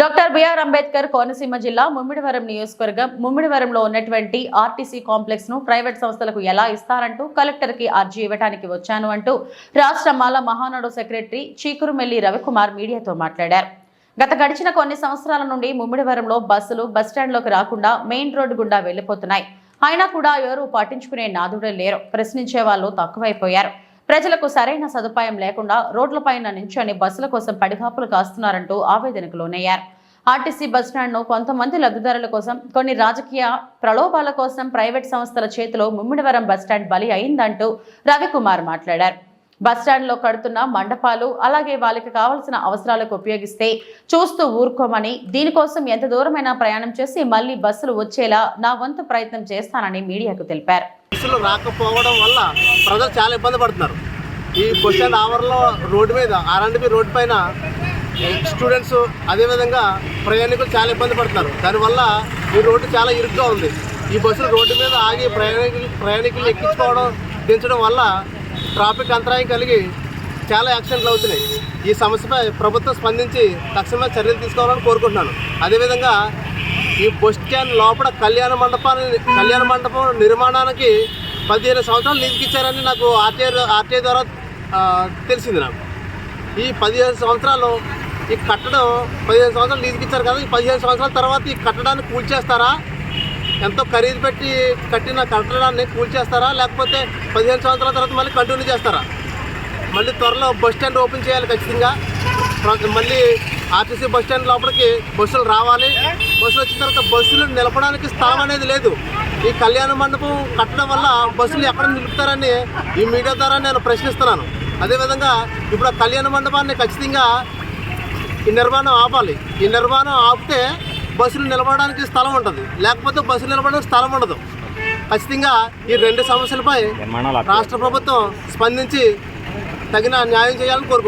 Doctor BR Ambedkar Konaseema జిల్లా ముమ్మిడివరం నియోజకవర్గం ముమ్మిడివరంలో ఉన్నటువంటి ఆర్టీసీ కాంప్లెక్స్ను ప్రైవేట్ సంస్థలకు ఎలా ఇస్తారంటూ కలెక్టర్కి అర్జీ ఇవ్వడానికి వచ్చాను అంటూ రాష్ట్ర మాల మహానాడు సెక్రటరీ చీకురుమెల్లి రవికుమార్ మీడియాతో మాట్లాడారు. గత గడిచిన కొన్ని సంవత్సరాల నుండి ముమ్మిడివరంలో బస్సులు బస్టాండ్లోకి రాకుండా మెయిన్ రోడ్డు గుండా వెళ్ళిపోతున్నాయి అయినా కూడా ఎవరూ పట్టించుకునే నాదుడే లేరు. ప్రశ్నించే వాళ్ళు తక్కువైపోయారు. ప్రజలకు సరైన సదుపాయం లేకుండా రోడ్లపైన నించొని బస్సుల కోసం పడిగాపులు కాస్తున్నారంటూ ఆవేదనకు లోనయ్యారు. ఆర్టీసీ బస్టాండ్ను కొంతమంది లబ్ధిదారుల కోసం కొన్ని రాజకీయ ప్రలోభాల కోసం ప్రైవేట్ సంస్థల చేతిలో ముమ్మిడివరం బస్టాండ్ బలి అయిందంటూ రవికుమార్ మాట్లాడారు. బస్టాండ్లో కడుతున్న మండపాలు అలాగే వాళ్ళకి కావలసిన అవసరాలకు ఉపయోగిస్తే చూస్తూ ఊరుకోమని దీనికోసం ఎంత దూరమైనా ప్రయాణం చేసి మళ్ళీ బస్సులు వచ్చేలా నా వంతు ప్రయత్నం చేస్తానని మీడియాకు తెలిపారు. బస్సులు రాకపోవడం వల్ల ప్రజలు చాలా ఇబ్బంది పడుతున్నారు. ఈ క్వశ్చన్ ఆవర్లో ఆవరణలో రోడ్డు మీద ఆర్ఎండ్బి రోడ్డు పైన స్టూడెంట్స్ అదేవిధంగా ప్రయాణికులు చాలా ఇబ్బంది పడుతున్నారు. దానివల్ల ఈ రోడ్డు చాలా ఇరుగ్గా ఉంది. ఈ బస్సులు రోడ్డు మీద ఆగి ప్రయాణికులు ప్రయాణికులు ఎక్కించుకోవడం దించడం వల్ల ట్రాఫిక్ అంతరాయం కలిగి చాలా యాక్సిడెంట్లు అవుతున్నాయి. ఈ సమస్యపై ప్రభుత్వం స్పందించి తక్షణమే చర్యలు తీసుకోవాలని కోరుకుంటున్నాను. అదేవిధంగా ఈ బస్ స్టాండ్ లోపల కళ్యాణ మండపాన్ని కళ్యాణ మండపం నిర్మాణానికి పదిహేను సంవత్సరాలు నిధికిచ్చారని నాకు ఆర్టీఐ ఆర్టీఐ ద్వారా తెలిసింది నాకు. ఈ పదిహేను సంవత్సరాలు ఈ కట్టడం పదిహేను సంవత్సరాలు లీజుకిచ్చారు కదా ఈ పదిహేను సంవత్సరాల తర్వాత ఈ కట్టడాన్ని కూల్చేస్తారా? ఎంతో ఖరీదు పెట్టి కట్టిన కట్టడాన్ని కూల్చేస్తారా? లేకపోతే పదిహేను సంవత్సరాల తర్వాత మళ్ళీ కంటిన్యూ చేస్తారా? మళ్ళీ త్వరలో బస్ స్టాండ్ ఓపెన్ చేయాలి ఖచ్చితంగా. మళ్ళీ ఆర్టీసీ బస్ స్టాండ్ లోపలికి బస్సులు రావాలి. బస్సులు వచ్చిన తర్వాత బస్సులు నిలపడానికి స్థలం అనేది లేదు. ఈ కళ్యాణ మండపం కట్టడం వల్ల బస్సులు ఎక్కడ నిలుపుతారని ఈ మీడియా ద్వారా నేను ప్రశ్నిస్తున్నాను. అదేవిధంగా ఇప్పుడు ఆ కళ్యాణ మండపాన్ని ఖచ్చితంగా ఈ నిర్మాణం ఆపాలి. ఈ నిర్మాణం ఆపితే బస్సులు నిలబడడానికి స్థలం ఉంటుంది లేకపోతే బస్సులు నిలబడడానికి స్థలం ఉండదు. ఖచ్చితంగా ఈ రెండు సమస్యలపై రాష్ట్ర ప్రభుత్వం స్పందించి తగిన న్యాయం చేయాలని కోరుకుంటున్నాను.